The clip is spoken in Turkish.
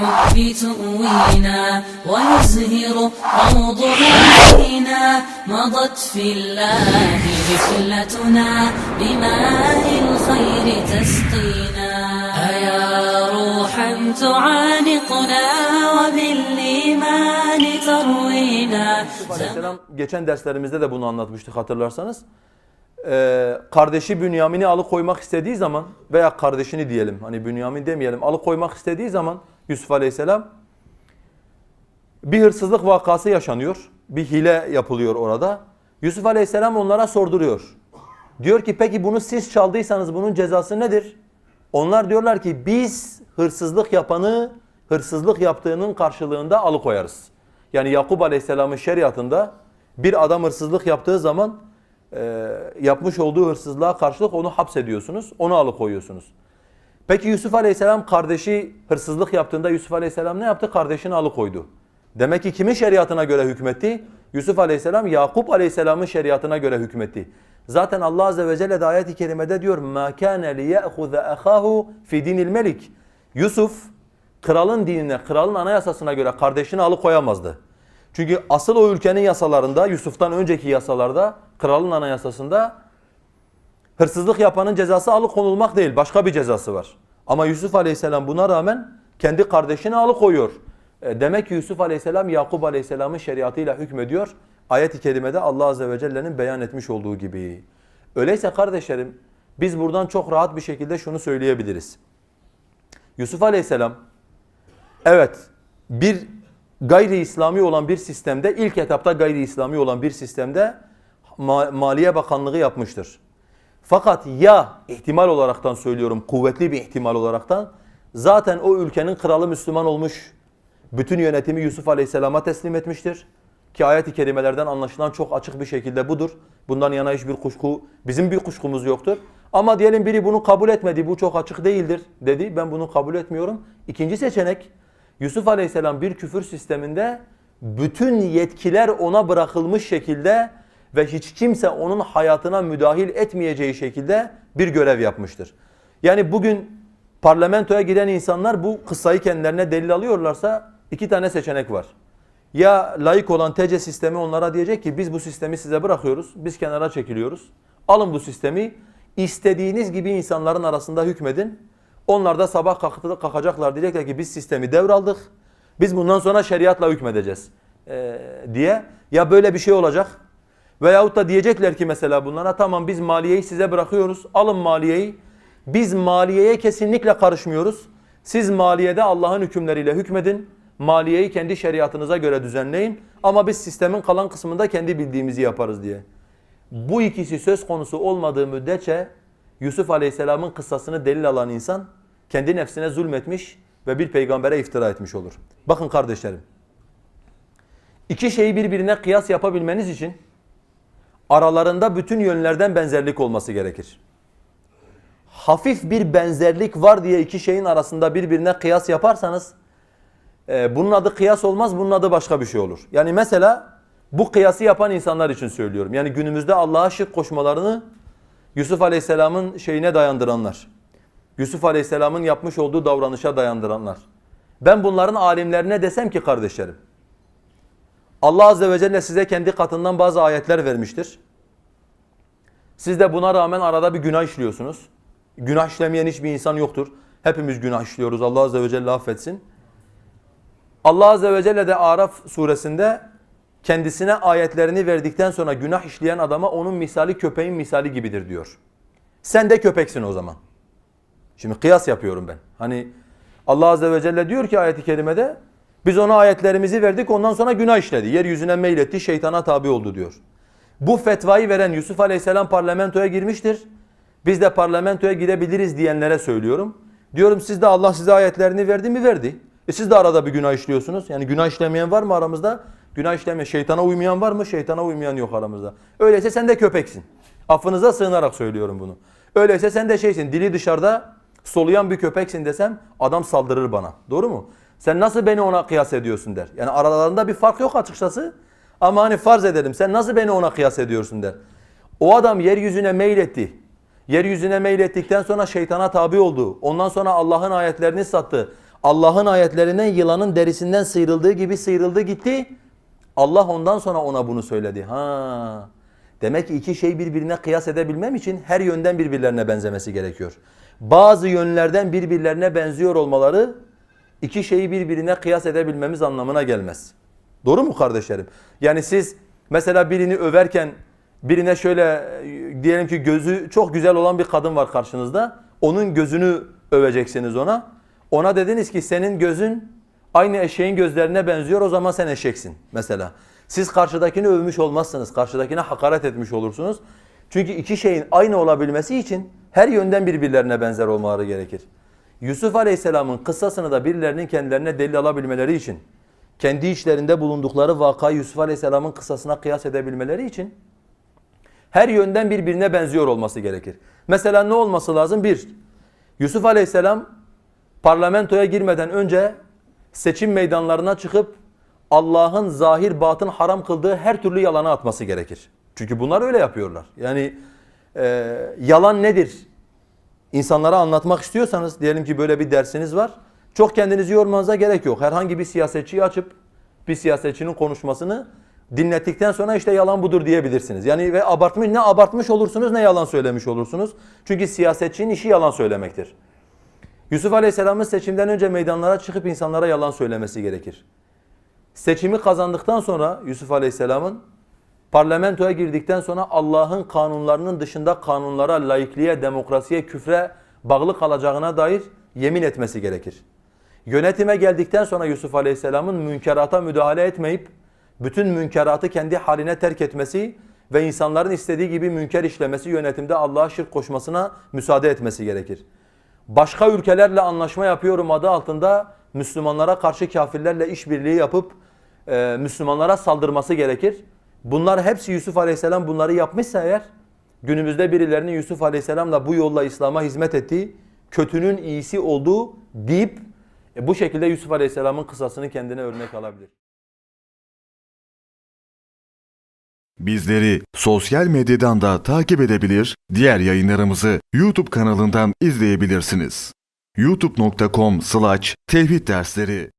الحب تؤوينا ويزهر روضها علينا مضت في الله جفلتنا بماء الخير تسقينا أيا روحا تعانقنا وبالإيمان تروينا Aleyhisselam geçen derslerimizde de bunu anlatmıştık hatırlarsanız. Ee, kardeşi Bünyamin'i alıkoymak istediği zaman veya kardeşini diyelim hani Bünyamin demeyelim alıkoymak istediği zaman Yusuf Aleyhisselam bir hırsızlık vakası yaşanıyor. Bir hile yapılıyor orada. Yusuf Aleyhisselam onlara sorduruyor. Diyor ki peki bunu siz çaldıysanız bunun cezası nedir? Onlar diyorlar ki biz hırsızlık yapanı hırsızlık yaptığının karşılığında alıkoyarız. Yani Yakup Aleyhisselam'ın şeriatında bir adam hırsızlık yaptığı zaman e, yapmış olduğu hırsızlığa karşılık onu hapsediyorsunuz, onu alıkoyuyorsunuz. Peki Yusuf Aleyhisselam kardeşi hırsızlık yaptığında Yusuf Aleyhisselam ne yaptı? Kardeşini alıkoydu. Demek ki kimin şeriatına göre hükmetti? Yusuf Aleyhisselam Yakup Aleyhisselam'ın şeriatına göre hükmetti. Zaten Allah azze ve celle de ayet-i kerimede diyor: "Ma kana li ya'khudha ahahu fi dinil. Yusuf kralın dinine, kralın anayasasına göre kardeşini alıkoyamazdı. Çünkü asıl o ülkenin yasalarında, Yusuf'tan önceki yasalarda, kralın anayasasında hırsızlık yapanın cezası alıkonulmak değil, başka bir cezası var. Ama Yusuf Aleyhisselam buna rağmen kendi kardeşini alıkoyuyor. E, Demek ki Yusuf Aleyhisselam Yakup Aleyhisselam'ın şeriatıyla hükmediyor. Ayet-i kerimede Allah Azze ve Celle'nin beyan etmiş olduğu gibi. Öyleyse kardeşlerim biz buradan çok rahat bir şekilde şunu söyleyebiliriz. Yusuf Aleyhisselam evet bir gayri İslami olan bir sistemde ilk etapta gayri İslami olan bir sistemde Ma- Maliye Bakanlığı yapmıştır. Fakat ya ihtimal olaraktan söylüyorum kuvvetli bir ihtimal olaraktan zaten o ülkenin kralı Müslüman olmuş bütün yönetimi Yusuf Aleyhisselam'a teslim etmiştir. Ki ayet-i kerimelerden anlaşılan çok açık bir şekilde budur. Bundan yana hiçbir kuşku, bizim bir kuşkumuz yoktur. Ama diyelim biri bunu kabul etmedi, bu çok açık değildir dedi. Ben bunu kabul etmiyorum. İkinci seçenek, Yusuf Aleyhisselam bir küfür sisteminde bütün yetkiler ona bırakılmış şekilde ve hiç kimse onun hayatına müdahil etmeyeceği şekilde bir görev yapmıştır. Yani bugün parlamentoya giden insanlar bu kıssayı kendilerine delil alıyorlarsa iki tane seçenek var. Ya layık olan TC sistemi onlara diyecek ki biz bu sistemi size bırakıyoruz, biz kenara çekiliyoruz. Alın bu sistemi, istediğiniz gibi insanların arasında hükmedin. Onlar da sabah kalkacaklar diyecekler ki biz sistemi devraldık, biz bundan sonra şeriatla hükmedeceğiz ee, diye. Ya böyle bir şey olacak veyahut da diyecekler ki mesela bunlara tamam biz maliyeyi size bırakıyoruz, alın maliyeyi. Biz maliyeye kesinlikle karışmıyoruz. Siz maliyede Allah'ın hükümleriyle hükmedin. Maliyeyi kendi şeriatınıza göre düzenleyin. Ama biz sistemin kalan kısmında kendi bildiğimizi yaparız diye. Bu ikisi söz konusu olmadığı müddetçe Yusuf Aleyhisselam'ın kıssasını delil alan insan kendi nefsine zulmetmiş ve bir peygambere iftira etmiş olur. Bakın kardeşlerim. İki şeyi birbirine kıyas yapabilmeniz için aralarında bütün yönlerden benzerlik olması gerekir hafif bir benzerlik var diye iki şeyin arasında birbirine kıyas yaparsanız e, bunun adı kıyas olmaz, bunun adı başka bir şey olur. Yani mesela bu kıyası yapan insanlar için söylüyorum. Yani günümüzde Allah'a şirk koşmalarını Yusuf Aleyhisselam'ın şeyine dayandıranlar. Yusuf Aleyhisselam'ın yapmış olduğu davranışa dayandıranlar. Ben bunların alimlerine desem ki kardeşlerim, Allah Azze ve Celle size kendi katından bazı ayetler vermiştir. Siz de buna rağmen arada bir günah işliyorsunuz. Günah işlemeyen hiçbir insan yoktur. Hepimiz günah işliyoruz. Allah Azze ve Celle affetsin. Allah Azze ve Celle de Araf suresinde kendisine ayetlerini verdikten sonra günah işleyen adama onun misali köpeğin misali gibidir diyor. Sen de köpeksin o zaman. Şimdi kıyas yapıyorum ben. Hani Allah Azze ve Celle diyor ki ayeti kerimede biz ona ayetlerimizi verdik ondan sonra günah işledi. Yeryüzüne meyletti şeytana tabi oldu diyor. Bu fetvayı veren Yusuf Aleyhisselam parlamentoya girmiştir. Biz de parlamentoya gidebiliriz diyenlere söylüyorum. Diyorum siz de Allah size ayetlerini verdi mi? Verdi. E siz de arada bir günah işliyorsunuz. Yani günah işlemeyen var mı aramızda? Günah işlemeyen, şeytana uymayan var mı? Şeytana uymayan yok aramızda. Öyleyse sen de köpeksin. Affınıza sığınarak söylüyorum bunu. Öyleyse sen de şeysin, dili dışarıda soluyan bir köpeksin desem adam saldırır bana. Doğru mu? Sen nasıl beni ona kıyas ediyorsun der. Yani aralarında bir fark yok açıkçası. Ama hani farz edelim sen nasıl beni ona kıyas ediyorsun der. O adam yeryüzüne meyletti. Yeryüzüne meylettikten sonra şeytana tabi oldu. Ondan sonra Allah'ın ayetlerini sattı. Allah'ın ayetlerinden yılanın derisinden sıyrıldığı gibi sıyrıldı gitti. Allah ondan sonra ona bunu söyledi. Ha. Demek ki iki şey birbirine kıyas edebilmem için her yönden birbirlerine benzemesi gerekiyor. Bazı yönlerden birbirlerine benziyor olmaları iki şeyi birbirine kıyas edebilmemiz anlamına gelmez. Doğru mu kardeşlerim? Yani siz mesela birini överken birine şöyle e, diyelim ki gözü çok güzel olan bir kadın var karşınızda. Onun gözünü öveceksiniz ona. Ona dediniz ki senin gözün aynı eşeğin gözlerine benziyor o zaman sen eşeksin mesela. Siz karşıdakini övmüş olmazsınız. Karşıdakine hakaret etmiş olursunuz. Çünkü iki şeyin aynı olabilmesi için her yönden birbirlerine benzer olmaları gerekir. Yusuf Aleyhisselam'ın kıssasını da birilerinin kendilerine delil alabilmeleri için, kendi içlerinde bulundukları vakayı Yusuf Aleyhisselam'ın kıssasına kıyas edebilmeleri için her yönden birbirine benziyor olması gerekir. Mesela ne olması lazım? Bir, Yusuf Aleyhisselam parlamentoya girmeden önce seçim meydanlarına çıkıp Allah'ın zahir batın haram kıldığı her türlü yalanı atması gerekir. Çünkü bunlar öyle yapıyorlar. Yani e, yalan nedir? İnsanlara anlatmak istiyorsanız diyelim ki böyle bir dersiniz var. Çok kendinizi yormanıza gerek yok. Herhangi bir siyasetçiyi açıp bir siyasetçinin konuşmasını dinlettikten sonra işte yalan budur diyebilirsiniz. Yani ve abartmış ne abartmış olursunuz ne yalan söylemiş olursunuz. Çünkü siyasetçinin işi yalan söylemektir. Yusuf Aleyhisselam'ın seçimden önce meydanlara çıkıp insanlara yalan söylemesi gerekir. Seçimi kazandıktan sonra Yusuf Aleyhisselam'ın parlamentoya girdikten sonra Allah'ın kanunlarının dışında kanunlara, laikliğe, demokrasiye, küfre bağlı kalacağına dair yemin etmesi gerekir. Yönetime geldikten sonra Yusuf Aleyhisselam'ın münkerata müdahale etmeyip bütün münkeratı kendi haline terk etmesi ve insanların istediği gibi münker işlemesi yönetimde Allah'a şirk koşmasına müsaade etmesi gerekir. Başka ülkelerle anlaşma yapıyorum adı altında Müslümanlara karşı kafirlerle işbirliği yapıp e, Müslümanlara saldırması gerekir. Bunlar hepsi Yusuf Aleyhisselam bunları yapmışsa eğer günümüzde birilerinin Yusuf Aleyhisselam'la bu yolla İslam'a hizmet ettiği kötünün iyisi olduğu deyip e, bu şekilde Yusuf Aleyhisselam'ın kıssasını kendine örnek alabilir. Bizleri sosyal medyadan da takip edebilir, diğer yayınlarımızı YouTube kanalından izleyebilirsiniz. youtube.com/tevhid dersleri